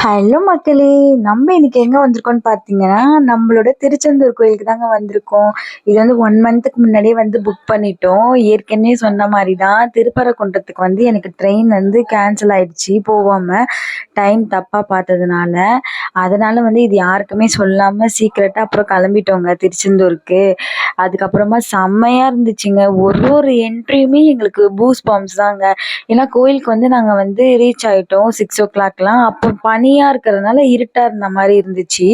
Hello மக்களே நம்ம இன்னைக்கு எங்க வந்திருக்கோம்னு பார்த்தீங்கன்னா நம்மளோட திருச்செந்தூர் கோயிலுக்கு தாங்க வந்திருக்கோம். இது வந்து ஒன் மந்த்துக்கு முன்னாடியே வந்து புக் பண்ணிட்டோம். ஏற்கனவே சொன்ன மாதிரி தான் திருப்பரங்குன்றத்துக்கு வந்து எனக்கு ட்ரெயின் வந்து கேன்சல் ஆயிடுச்சு போகாமல் டைம் தப்பாக பார்த்ததுனால. அதனால வந்து இது யாருக்குமே சொல்லாமல் சீக்கிரட்டாக அப்புறம் கிளம்பிட்டோங்க திருச்செந்தூருக்கு. அதுக்கப்புறமா செம்மையாக இருந்துச்சுங்க. ஒரு ஒரு என்ட்ரியுமே எங்களுக்கு பூஸ் பம்ப்ஸ் தாங்க. ஏன்னா கோயிலுக்கு வந்து நாங்கள் வந்து ரீச் ஆகிட்டோம் சிக்ஸ் ஓ கிளாக்லாம் அப்போ பனியாக இருக்கிறதுனால இருட்டாக இருந்த மாதிரி இருந்துச்சு.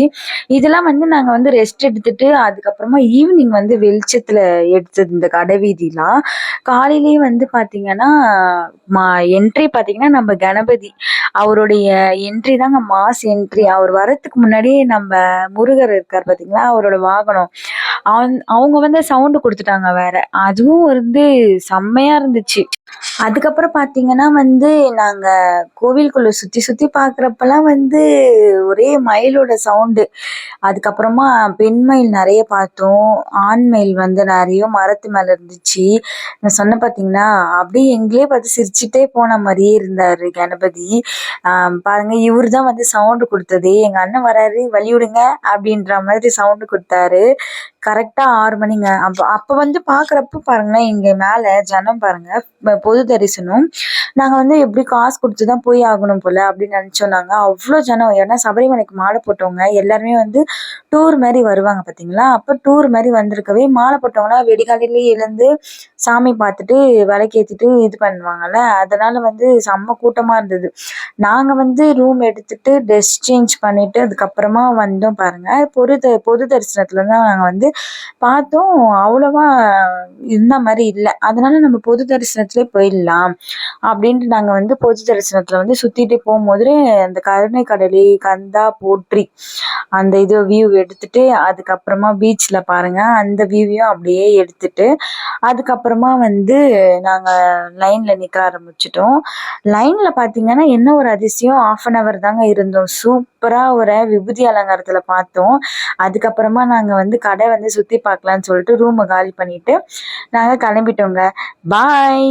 இதெல்லாம் வந்து நாங்கள் வந்து ரெஸ்ட் எடுத்துட்டு அதுக்கப்புறமா ஈவினிங் வந்து வெளிச்சத்தில் எடுத்தது இந்த கடை வீதிலாம் காலையிலேயே வந்து பார்த்தீங்கன்னா மா என்ட்ரி பார்த்தீங்கன்னா நம்ம கணபதி. அவருடைய என்ட்ரி தாங்க மாஸ் என்ட்ரி அவர் வரத்துக்கு முன்னாடியே நம்ம முருகர் இருக்கார் பார்த்தீங்களா அவரோட வாகனம். அவன் அவங்க வந்து சவுண்டு கொடுத்துட்டாங்க வேற. அதுவும் வந்து செம்மையாக இருந்துச்சு. அதுக்கப்புறம் பார்த்தீங்கன்னா வந்து நாங்கள் கோவிலுக்குள்ளே சுற்றி சுற்றி பார்க்குறப்பெல்லாம் வந்து ஒரே மயிலோட சவுண்டு அதுக்கப்புறமா பெண் மயில் நிறைய பார்த்தோம். ஆண் மயில் வந்து நிறைய மரத்து மேலே இருந்துச்சு. நான் சொன்ன பார்த்தீங்கன்னா அப்படியே எங்களே பார்த்து சிரிச்சுட்டே போன மாதிரியே இருந்தார் கணபதி. பாருங்க இவர் தான் வந்து சவுண்டு கொடுத்தது. எங்கள் அண்ணன் வராரு வழி விடுங்க அப்படின்ற மாதிரி சவுண்டு கொடுத்தாரு. கரெக்டாக ஆறு மணிங்க. அப்போ அப்போ வந்து பார்க்குறப்ப பாருங்களேன் இங்கே மேலே ஜனம் பாருங்கள் பொது தரிசனம். நாங்கள் வந்து எப்படி காசு கொடுத்து தான் போய் ஆகணும் போல் அப்படின்னு நினச்சோம் நாங்கள் அவ்வளோ ஜனம். ஏன்னா சபரிமலைக்கு மாலை போட்டவங்க எல்லாருமே வந்து டூர் மாதிரி வருவாங்க பார்த்தீங்களா அப்போ டூர் மாதிரி வந்திருக்கவே மாலை போட்டவங்களாம் வெடிகாலையிலேயே எழுந்து சாமி பார்த்துட்டு விளக்கேற்றிட்டு இது பண்ணுவாங்கல்ல? அதனால் வந்து செம்ம கூட்டமாக இருந்தது. நாங்கள் வந்து ரூம் எடுத்துட்டு ட்ரெஸ் சேஞ்ச் பண்ணிவிட்டு அதுக்கப்புறமா வந்தோம் பாருங்கள் பொது பொது தரிசனத்தில் தான் நாங்கள் வந்து பார்த்தோம். அவ்வளோவா இருந்த மாதிரி இல்லை. அதனால நம்ம பொது தரிசனத்துலேயே போயிடலாம். அப்படின்ட்டு நாங்கள் வந்து பொது தரிசனத்தில் வந்து சுற்றிட்டு போகும்போது அந்த கருணை கடலி கந்தா போற்றி அந்த இது வியூ எடுத்துட்டு அதுக்கப்புறமா பீச்சில் பாருங்கள் அந்த வியூவையும் அப்படியே எடுத்துட்டு அதுக்கப்புறமா வந்து நாங்கள் லைனில் நிற்க ஆரம்பிச்சிட்டோம். லைனில் பார்த்தீங்கன்னா என்ன ஒரு அதிசயம்? ஆஃப் அன் ஹவர் தாங்க இருந்தோம். சூப்பராக ஒரு விபூதி அலங்காரத்தில் பார்த்தோம். அதுக்கப்புறமா நாங்கள் வந்து கடை வந்து சுற்றி பார்க்கலான்னு சொல்லிட்டு ரூமை காலி பண்ணிவிட்டு நாங்கள் கிளம்பிட்டோங்க. பாய்